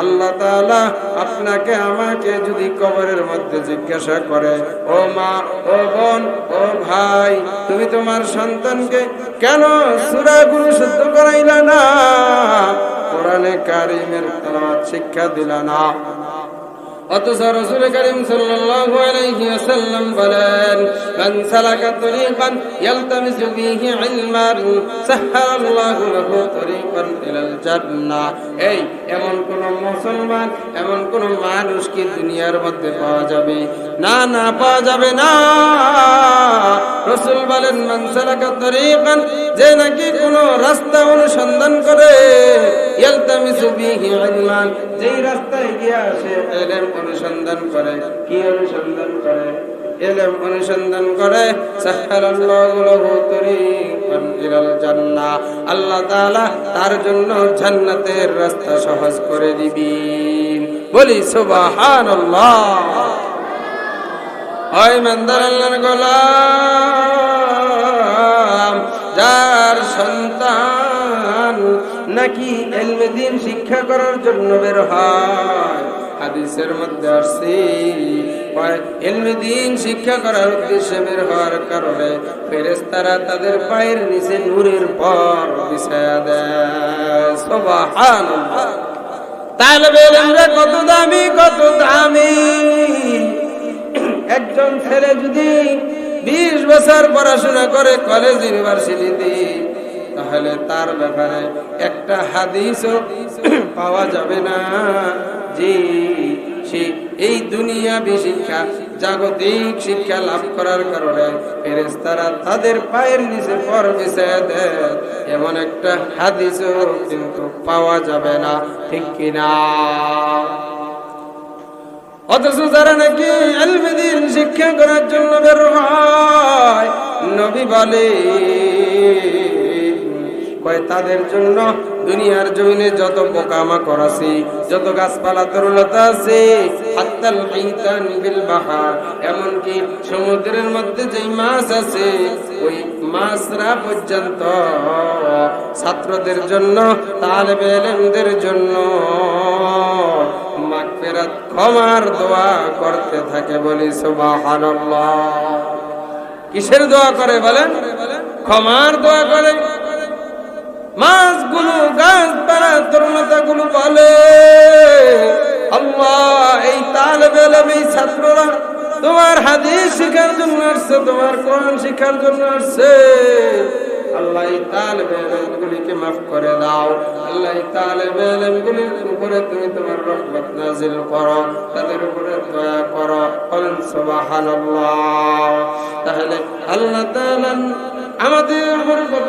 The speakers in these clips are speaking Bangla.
আল্লাহ আপনাকে, আমাকে যদি কবরের মধ্যে জিজ্ঞাসা করে, ও মা, ও বোন, ও ভাই, তুমি তোমার সন্তানকে কেন সূরাগুলো শুদ্ধ করাইলা না? কোরআনে কারিমের শিক্ষা দিলা না। অথচ রসুল করিম সাল্লাল্লাহু আলাইহি ওয়াসাল্লাম বলেন, মান সালাকা তরিকান ইয়ালতামিসু বিহি ইলমান সাহহালাল্লাহু লাহু তরিকান ইলাল এই, এমন কোন মুসলমান, এমন কোন মানুষ কি দুনিয়ার মধ্যে পাওয়া যাবে? না না, পাওয়া যাবে না। রসুল বলেন, মান সালাকা তরিকান, যে নাকি কোন রাস্তা অনুসন্ধান করে ইয়ালতামিসু বিহি ইলমান। যেই রাস্তায় গিয়া সে এলেম অনুসন্ধান করে। কি অনুসন্ধান করে? অনুসন্ধান করে। আল্লাহ তার জন্য জান্নাতের রাস্তা সহজ করে দিবেন। বলি গোলাম, যার সন্তান নাকি এলমেদিন শিক্ষা করার জন্য বের হয়। হাদিসের মধ্যে আসছে শিক্ষা করার উদ্দেশ্যে বের হওয়ার কারণে ফেরেস্তারা তাদের পায়ের নিচে নূরের পর বিছায়া দেয়। কত দামি কত দামি। একজন ছেলে যদি বিশ বছর পড়াশোনা করে কলেজ ইউনিভার্সিটিতে তাহলে তার ব্যাপারে একটা হাদিসও পাওয়া যাবে না। এই দুনিয়া শিক্ষা জাগতিক শিক্ষা লাভ করার কারণে ফেরেস্তারা তাদের পায়ের নিচে পর এমন একটা হাদিসও কিন্তু পাওয়া যাবে না, ঠিক কিনা? অথচ যারা নাকি আলমেদিন শিক্ষা করার জন্য বের হয়, নবী বলে তাদের জন্য দুনিয়ার জমিনে যত পোকামাকড় আছে, যত গাছপালা তরুলতা আছে বাহার, এমনকি সমুদ্রের মধ্যে যেই মাছ আছে, ওই মাছরা পর্যন্ত ছাত্রদের জন্য তালেবে এলেমদের জন্য মাগফিরাত ক্ষমার দোয়া করতে থাকে বলি সুবহানাল্লাহ। কিসের দোয়া করে বলেন? ক্ষমার দোয়া করে। মাছগুলো, গাছপালা তরুণতা গুলো বলে, আল্লাহ, এই তালেবে এলেম এই ছাত্ররা তোমার হাদিস শিখার জন্য আসছে, তোমার কোরআন শিখার জন্য আসছে। আল্লাহ, এই তালেবে এলেমগুলিকে মাফ করে দাও। আল্লাহ, এই তালেবে উপরে তুমি তোমার রহমত নাজিল করো, তাদের উপরে দয়া করো। বলেন, সুবহানাল্লাহ। তাহলে আল্লাহ তাআলা আমাদের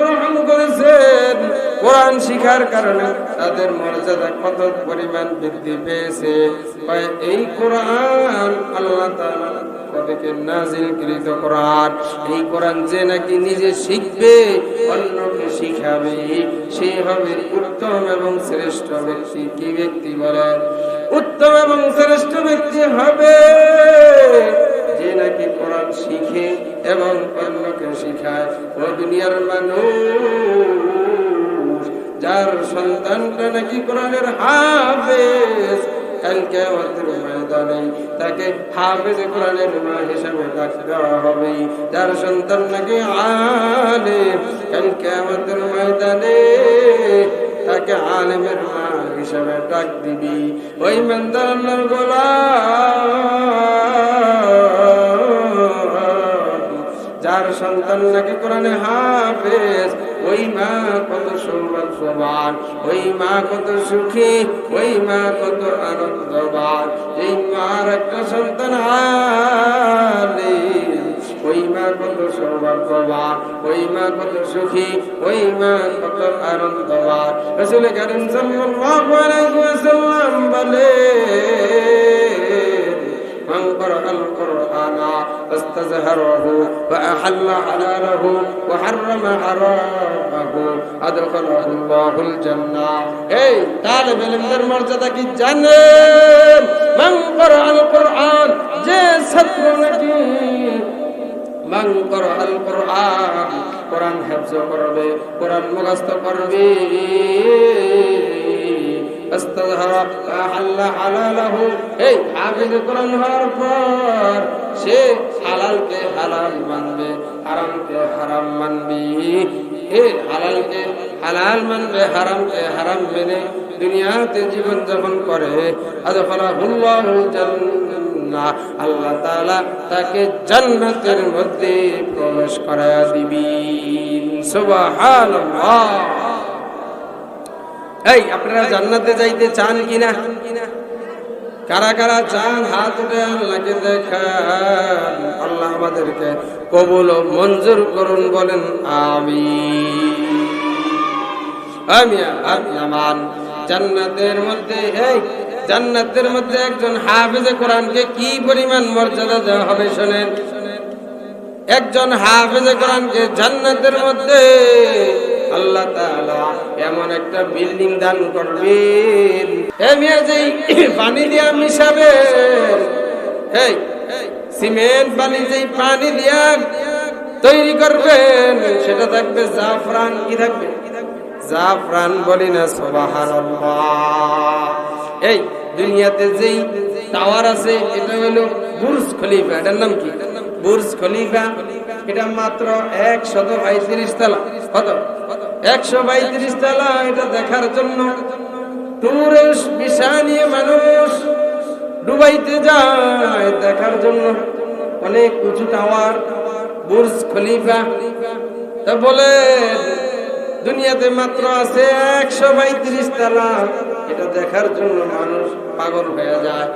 রহম করেছেন। কোরআন শিখার কারণে তাদের মর্যাদা কত পরিমাণ বৃদ্ধি পেয়েছে? এই কোরআন আল্লাহ এই যে নাকি নিজে শিখবে, অন্যকে শিখাবে। সে হবে উত্তম এবং শ্রেষ্ঠ ব্যক্তি। কি ব্যক্তি বলেন? উত্তম এবং শ্রেষ্ঠ ব্যক্তি হবে যে নাকি কোরআন শিখে এবং অন্যকে শিখায়। ও দুনিয়ার মানুষ, যার সন্তানটা নাকি কোরআনের হাফেজ কালকে আমাদের ময়দানে তাকে হাফেজ কোরআনের মা হিসাবে ডাক হবে। যার সন্তান নাকি আলেম কালকে আমাদের ময়দানে তাকে আলেমের মা হিসাবে ডাক দিবি। ওই মন্দার আল্লাহর সন্তান নাকি কোরআনে হাফেজ? ওই মা কত সৌভাগ্যবান ওই মা কত সুখী, ওই মা কত আনন্দবান। এই মার একটা সন্তান হালিম ওই মা কত সৌভাগ্যবান ওই মা কত সুখী, ওই মা কত আনন্দবান। রসুল করিম সাল্লাল্লাহু আলাইহি বলে মান করা আল কুরআনা فاستزهره فأحل حلاله وحرم حرامه أدخله الله الجنة এই তালেব ইলমদের মর্যাদা কি জানেন من قرأ القرآن যে ছাত্র নাকি মান করআল কোরআন কোরআন হেফজ করবে কোরআন মুখস্থ করবে আস্তাযহারা আহাল্লা হালালাহু। এই হাফিজ কোরআন হওয়ার পর সে হালালকে হালাল মানবে, হারামকে হারাম মানবে। এ হালালকে হালাল মানবে, হারামকে হারাম মেনে দুনিয়াতে জীবন যাপন করে। আদফালাহুল্লাহুল জান্নাহ, আল্লাহ তাআলা তাকে জান্নাতের মধ্যে প্রবেশ করায়া দিবেন সুবহানাল্লাহ। এই, আপনারা জান্নাতে যাইতে চান কিনা? কারা কারা চান হাত উঠে আল্লাহকে দেখান? আল্লাহ আমাদেরকে কবুল ও মঞ্জুর করুন, বলেন আমি আমি নামান জান্নাতের মধ্যে, এই, জান্নাতের মধ্যে একজন হাফেজে কোরআনকে কি পরিমাণ মর্যাদা দেওয়া হবে শোনেন? একজন হাফেজে কোরআনকে জান্নাতের মধ্যে আল্লাহ এমন একটা বিল্ডিং দান করবেন। পানি দিয়া মিশাবে সিমেন্ট যেই পানি দিয়া তৈরি করবেন, সেটা থাকবে জাফরান, কি থাকবে? জাফরান বলি না এই দুনিয়াতে যেই টাওয়ার আছে, এটা হলো বুর্জ খলিফা, এটার নাম কি? বুর্জ খলিফা, এটা মাত্র একশত পঁয়ত্রিশ তলা। কত? একশো বাইত্রিশ তলা এটা দেখার জন্য। নিয়ে মানুষ ডুবাইতে যায় দেখার জন্য। অনেক উঁচু টাওয়ার, বুর্জ খলিফা। তা বলে, দুনিয়াতে মাত্র আছে একশো বাইত্রিশ তলা এটা দেখার জন্য মানুষ পাগল হয়ে যায়।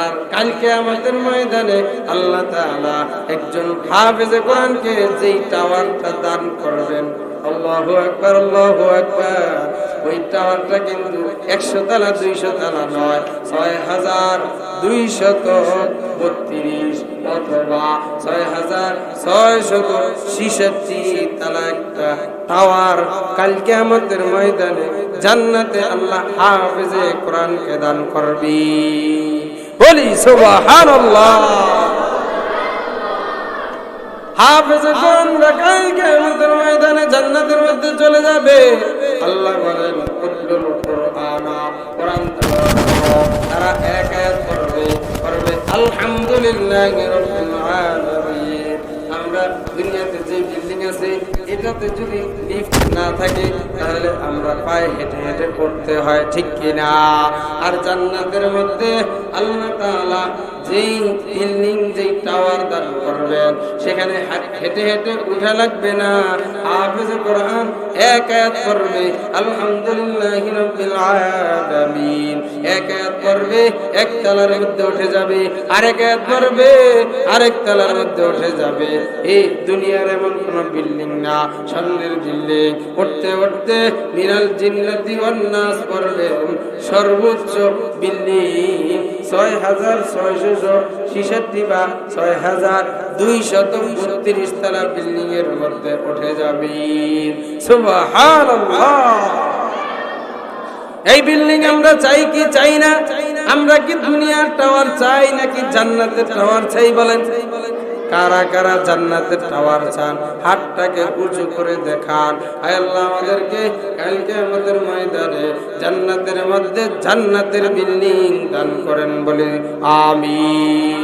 আর কালকে আমাদের ময়দানে আল্লাহ তাআলা একজন হাফেজে কোরআনকে যেই টাওয়ারটা দান করবেন ওই টাওয়ারটা কিন্তু একশো তালা, দুইশো তালা নয়, ছয় হাজার দুইশত বত্রিশ অথবা ছয় হাজার ছয় শত ছিষট্টি তালা একটা টাওয়ার কালকে আমাদের ময়দানে জান্নাতে আল্লাহ হাফেজে কোরআনকে দান করবি। বলি মধ্যে চলে যাবে। আল্লাহ বলেন তারা এক আয়াত পড়বে পড়বে, আলহামদুলিল্লাহি আমরা দুনিয়াতে যে বিল্ডিং আছে এটাতে যদি লিফট না থাকে, তাহলে আমরা পায়ে হেঁটে হেঁটে করতে হয়, ঠিক কিনা? আর জান্নাতের মধ্যে আল্লাহ তাআলা যেই বিল্ডিং যেই টাওয়ার দান করবেন, সেখানে হেঁটে হেঁটে উঠা লাগবে না। হাফেজ কোরআন এক আয়াত করবে আলহামদুলিল্লাহ এক আয়াত পড়বে, এক তলার মধ্যে উঠে যাবে, আরেক আয়াত পড়বে, আরেক তলার মধ্যে উঠে যাবে। এই দুনিয়ার এমন কোন বিল্ডিং না। বিল্ডিং উঠতে উঠতে সর্বোচ্চ বিল্ডিং ছয় হাজার ছয় হাজার দুইশত মধ্যে যাবে। এই বিল্ডিং আমরা চাই কি? চাই না। আমরা কি দুনিয়ার টাওয়ার চাই নাকি জান্নাতের টাওয়ার চাই বলেন? কারা কারা জান্নাতের টাওয়ার চান, হাতটাকে উঁচু করে দেখান। আয় আল্লাহ, আমাদেরকে কালকে আমাদের ময়দানে জান্নাতের মধ্যে জান্নাতের বিল্ডিং দান করেন বলে আমিন।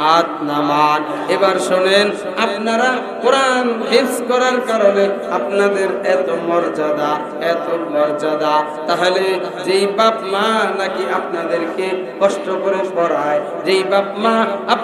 হাত নামান। এবার শোনেন, আপনারা কোরআন হিফজ করার কারণে আপনাদের এত মর্যাদা এত মর্যাদা। তাহলে যেই বাপ মা নাকি আপনাদেরকে কষ্ট করে পড়ায়, যেই বাপ মা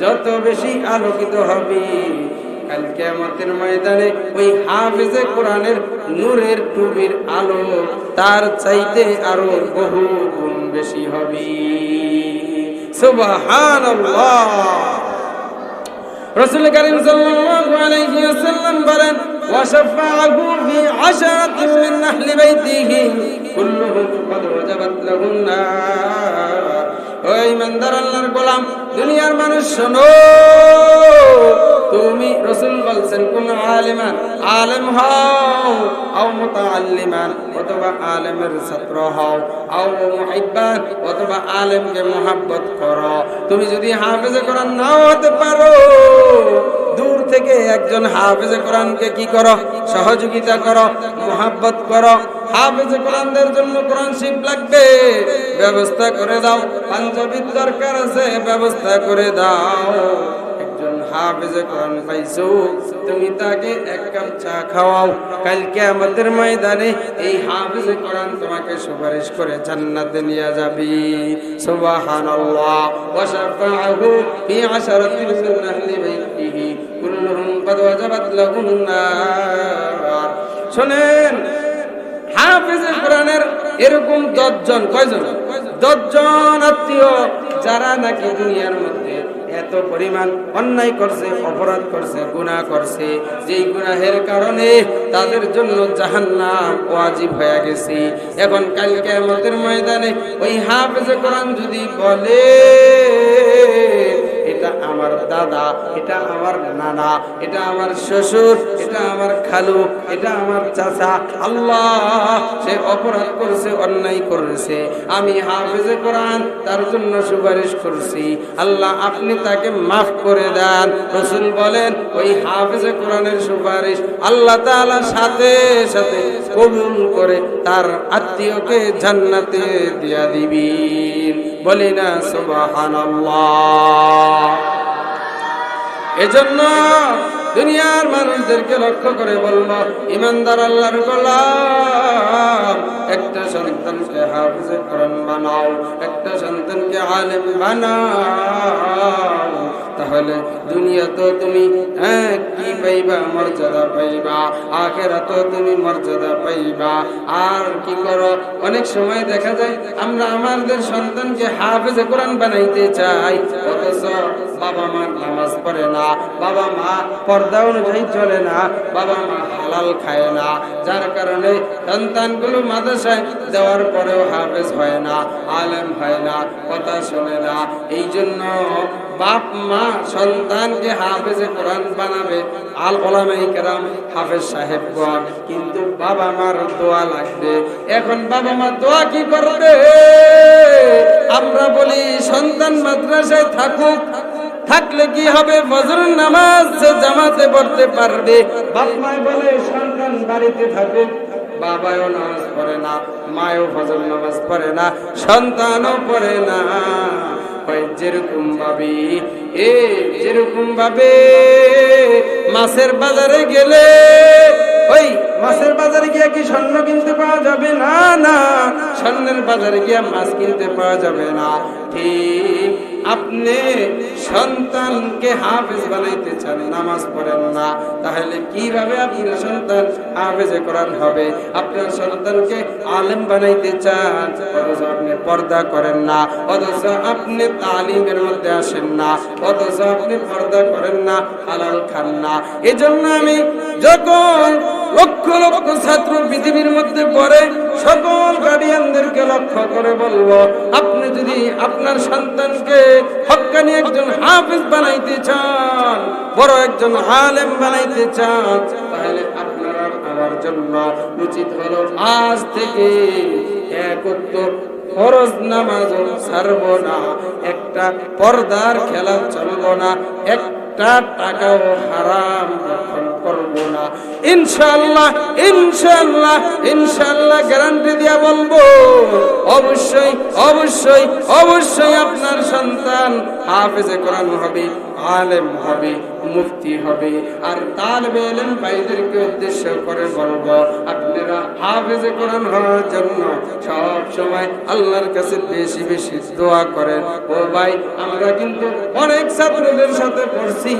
যত বেশি আলোকিত হবে কালকে আমাদের ময়দানে ওই হাফেজে কোরআনের নূরের টুবির আলো তার চাইতে আরো বহু গুণ বেশি হবে সুবহানাল্লাহ রাসূল করিম সাল্লাল্লাহু আলাইহি ওয়াসাল্লাম বলেন وشفعه في عشرة من أهل بيته كلهم قد وجبت له النار ওই ইমানদার আল্লাহর গোলাম দুনিয়ার মানুষ, শোনো। তুমি রসুল বলছেন কোন আলিমান, আলেম হও, আও মুতাআল্লিমান, অথবা আলেমের ছাত্র হও, আও মুহিব্বান, অথবা আলেমকে মোহাব্বত করো। তুমি যদি হাফেজে কোরআন নাও হতে পারো, দূর থেকে একজন হাফেজে কোরআনকে কি করো? সহযোগিতা করো, মোহাব্বত করো হাফেজে কোরআনদের জন্য কোরআন শিব লাগবে। ব্যবস্থা করে দাও। পাঞ্জাবির দরকার আছে, ব্যবস্থা করে দাও। একজন পাইছো, তুমি তাকে এক চা খাওয়াও। কালকে আমাদের ময়দানে এই হাফেজে কোরআন তোমাকে সুপারিশ করে জান্নাতে নিয়ে যাবি। শুনেন হাফেজ কোরআনের এরকম দশজন, কয়জন? দশজন আত্মীয় যারা নাকি দুনিয়ার মধ্যে এত পরিমাণ অন্যায় করছে, অপরাধ করছে, গুনাহ করছে। যেই গুনাহের কারণে তাদের জন্য জাহান্নাম ওয়াজিব হয়ে গেছে। এখন কালকে আমাদের ময়দানে ওই হাফেজ কোরআন যদি বলে এটা আমার দাদা, এটা আমার নানা, এটা আমার শ্বশুর, এটা আমার খালু, এটা আমার চাচা। আল্লাহ, সে অপরাধ করেছে, অন্যায় করেছে। আমি হাফেজে কোরআন, তার জন্য সুপারিশ করছি। আল্লাহ, আপনি তাকে মাফ করে দেন। রসুল বলেন, ওই হাফেজে কোরআনের সুপারিশ আল্লাহ তাআলা সাথে সাথে কবুল করে তার আত্মীয়কে জান্নাতে দিয়া দিবিন বলি না, সুবহানাল্লাহ। এজন্য দুনিয়ার মানুষদেরকে লক্ষ্য করে বলব, ইমানদার আল্লাহর গোলাম, একটা সন্তানকে হাফিজে কোরআন বানাও, একটা সন্তানকে আলেম বানাও। তাহলে দুনিয়া তো তুমি হ্যাঁ, কি পাইবা? মর্যাদা পাইবা। আখেরা তো তুমি মর্যাদা পাইবা। আর কি করো? অনেক সময় দেখা যায় আমরা আমাদের সন্তানকে হাফেজে কোরআন বানাইতে চাই বাবা মা নামাজ পড়ে না বাবা মা পর্দা অনুযায়ী চলে না বাবা মা হালাল খায় না। যার কারণে সন্তানগুলো মাদ্রাসায় দেওয়ার পরেও হাফেজ হয় না আলেম হয় না কথা শোনে না। এই জন্য বাপ, মা সন্তানকে হাফেজে কোরআন বানাবে, আল ওলামাই কেরাম হাফেজ সাহেব সাহেবগণ। কিন্তু বাবা মার দোয়া লাগবে। এখন বাবা মা দোয়া কি করবে? আমরা বলি, সন্তান মাদ্রাসায় থাকুক। থাকলে কি হবে? ফজর নামাজ জামাতে পড়তে পারবে। বাপ বলে, সন্তান বাড়িতে থাকুক বাবাও নামাজ পড়ে না, মায়ও ফজর নামাজ পড়ে না, সন্তানও পড়ে না। হয় যেরকম ভাবে। এ যেরকম ভাবে মাছের বাজারে গেলে, ওই মাছের বাজারে গিয়ে কি স্বর্ণ কিনতে পাওয়া যাবে? না না। স্বর্ণের বাজারে গিয়ে মাছ কিনতে পাওয়া যাবে না। ঠিক আপনি সন্তানকে হাফেজ বানাইতে চান, নামাজ পড়েন না, তাহলে কীভাবে আপনার সন্তান হাফেজে কোরআন হবে? আপনার সন্তানকে আলেম বানাইতে চান, অথচ আপনি পর্দা করেন না, অথচ আপনি তালিমের মধ্যে আসেন না, অথচ আপনি পর্দা করেন না, হালাল খান না। এজন্য আমি যখন লক্ষ লক্ষ ছাত্র পৃথিবীর মধ্যে পড়ে, সকল গার্ডিয়ানদেরকে লক্ষ্য করে বলব, আপনি যদি আপনার সন্তানকে হক্কানি একজন হাফিজ বানাইতে চান, বড় একজন হালেম বানাইতে চান, তাহলে আপনারা আমার জন্য উচিত হলো আজ থেকে একত্র ফরজ নামাজ ছাড়ব না, একটা পর্দার খেলা চলব না, একটা টাকাও হারাম না। ইনশাল্লাহ ইনশাল্লাহ ইনশাল্লাহ গ্যারান্টি বলব, অবশ্যই অবশ্যই অবশ্যই আপনার সন্তান হাফেজে করানো হবে। আলেম হবে, মুফতি হবে। আর তালবে এলেম ভাইদেরকে উদ্দেশ্য করে বলব, আপনারা হাফেজে কোরআন হওয়ার জন্য সব সময় আল্লাহর কাছে বেশি বেশি দোয়া করেন। ও ভাই, আমরা কিন্তু অনেক ছাত্রদের সাথে পড়ছি।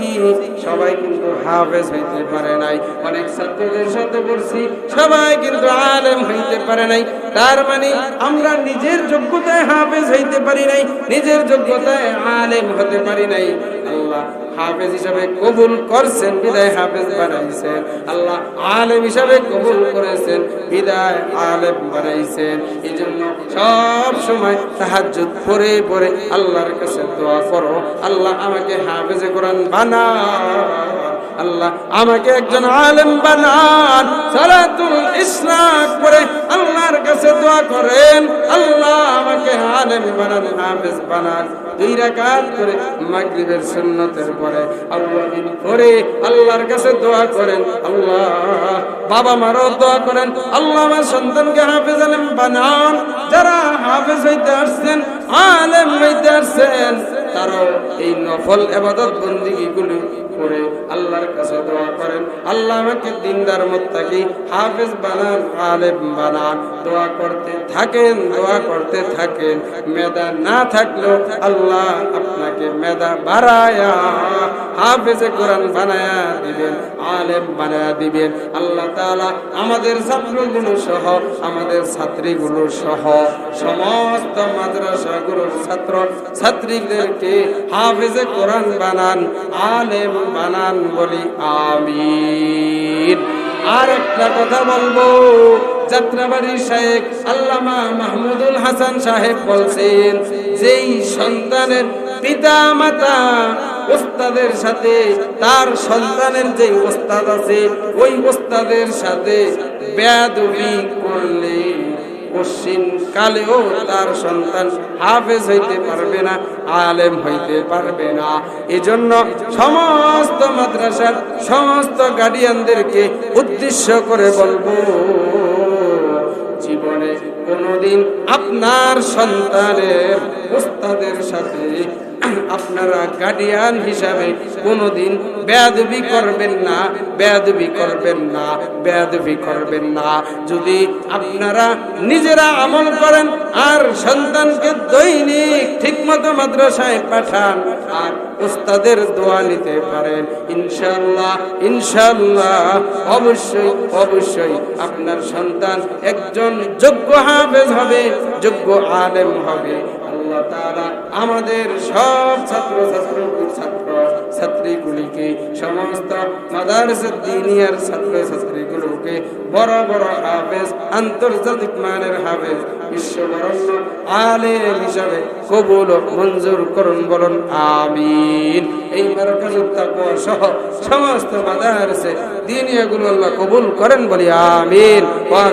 সবাই কিন্তু হাফেজ হইতে পারে নাই। অনেক ছাত্রদের সাথে পড়ছি, সবাই কিন্তু আলেম হইতে পারে নাই। তার মানে আমরা নিজের যোগ্যতায় হাফেজ হইতে পারি নাই, নিজের যোগ্যতায় আলেম হতে পারি নাই। আল্লাহ হাফেজ হিসাবে কবুল করছেন, বিদায় হাফেজ বানাইছেন। আল্লাহ আলেম হিসাবে কবুল করেছেন, বিদায় আলেম বানাইছেন। এই জন্য সব সময় তাহাজ্জুদ পরে আল্লাহর কাছে দোয়া করো। আল্লাহ আমাকে হাফেজে কোরআন বানা আল্লাহ, আমাকে একজন আলেম বানান। সালাতুল ইসলাম করে আল্লাহর কাছে দোয়া করেন। আল্লাহ আমাকে আলেম বানান, হাফেজ বানান। দুই রাকাত করে মাগরিবের সুন্নতের পরে আল্লাহ করে আল্লাহর কাছে দোয়া করেন। আল্লাহ, বাবা মারও দোয়া করেন। আল্লাহ আমার সন্তানকে হাফেজ আলেম বানান। যারা হাফেজ হইতে আসছেন, আলেম হইতে আসছেন, তারাও এই নফল এবাদত বন্দিগি গুলো করে আল্লাহর কাছে দোয়া করেন। আল্লাহ আমাকে দিনদার মোত্তাকি, হাফেজ বানান, আলেম বানান। দোয়া করতে থাকেন, দোয়া করতে থাকেন। মেধা না থাকলেও আল্লাহ আপনাকে মেধা বাড়ায়া, হাফেজে কোরআন বানায়া দিবেন, আলেম বানায়া দিবেন। আল্লাহ তাআলা আমাদের ছাত্রগুলো সহ, আমাদের ছাত্রীগুলো সহ, সমস্ত মাদ্রাসাগুলোর ছাত্র ছাত্রীদেরকে হাফেজে কোরআন বানান, আলেম বানান বলি আমিন। আর একটা কথা বলব যাত্রাবাড়ি শেখ আল্লামা মাহমুদুল হাসান সাহেব বলছেন, যেই সন্তানের পিতা মাতা ওস্তাদের সাথে, তার সন্তানের যে ওস্তাদ আছে, ওই ওস্তাদের সাথে বেয়াদবি করলে পশ্চিম কালেও তার সন্তান হাফেজ হইতে পারবে না, আলেম হইতে পারবে না। এজন্য সমস্ত মাদ্রাসার সমস্ত গার্ডিয়ানদেরকে উদ্দেশ্য করে বলব, জীবনে কোনোদিন আপনার সন্তানের উস্তাদের সাথে আপনারা গার্ডিয়ান হিসাবে কোনোদিন বেয়াদবি করবেন না, বেয়াদবি করবেন না, বেয়াদবি করবেন না। যদি আপনারা নিজেরা আমল করেন আর সন্তানকে দৈনিক ঠিকমতো মাদ্রাসায় পাঠান আর উস্তাদের দোয়া নিতে পারেন ইনশাল্লাহ ইনশাল্লাহ অবশ্যই অবশ্যই আপনার সন্তান একজন যোগ্য হাফেজ হবে, যোগ্য আলেম হবে। আমাদের সব ছাত্র ছাত্র ছাত্র, ছাত্রীগুলিকে, সমস্ত মাদারসে দিনিয়ার ছাত্র, ছাত্রীগুলোকে বড় বড় হাফেজ, আন্তর্জাতিক মানের হাফেজ কবুল মঞ্জুর আমিন। এই সমস্ত কবুল করেন বলি, আমিন। ওয়া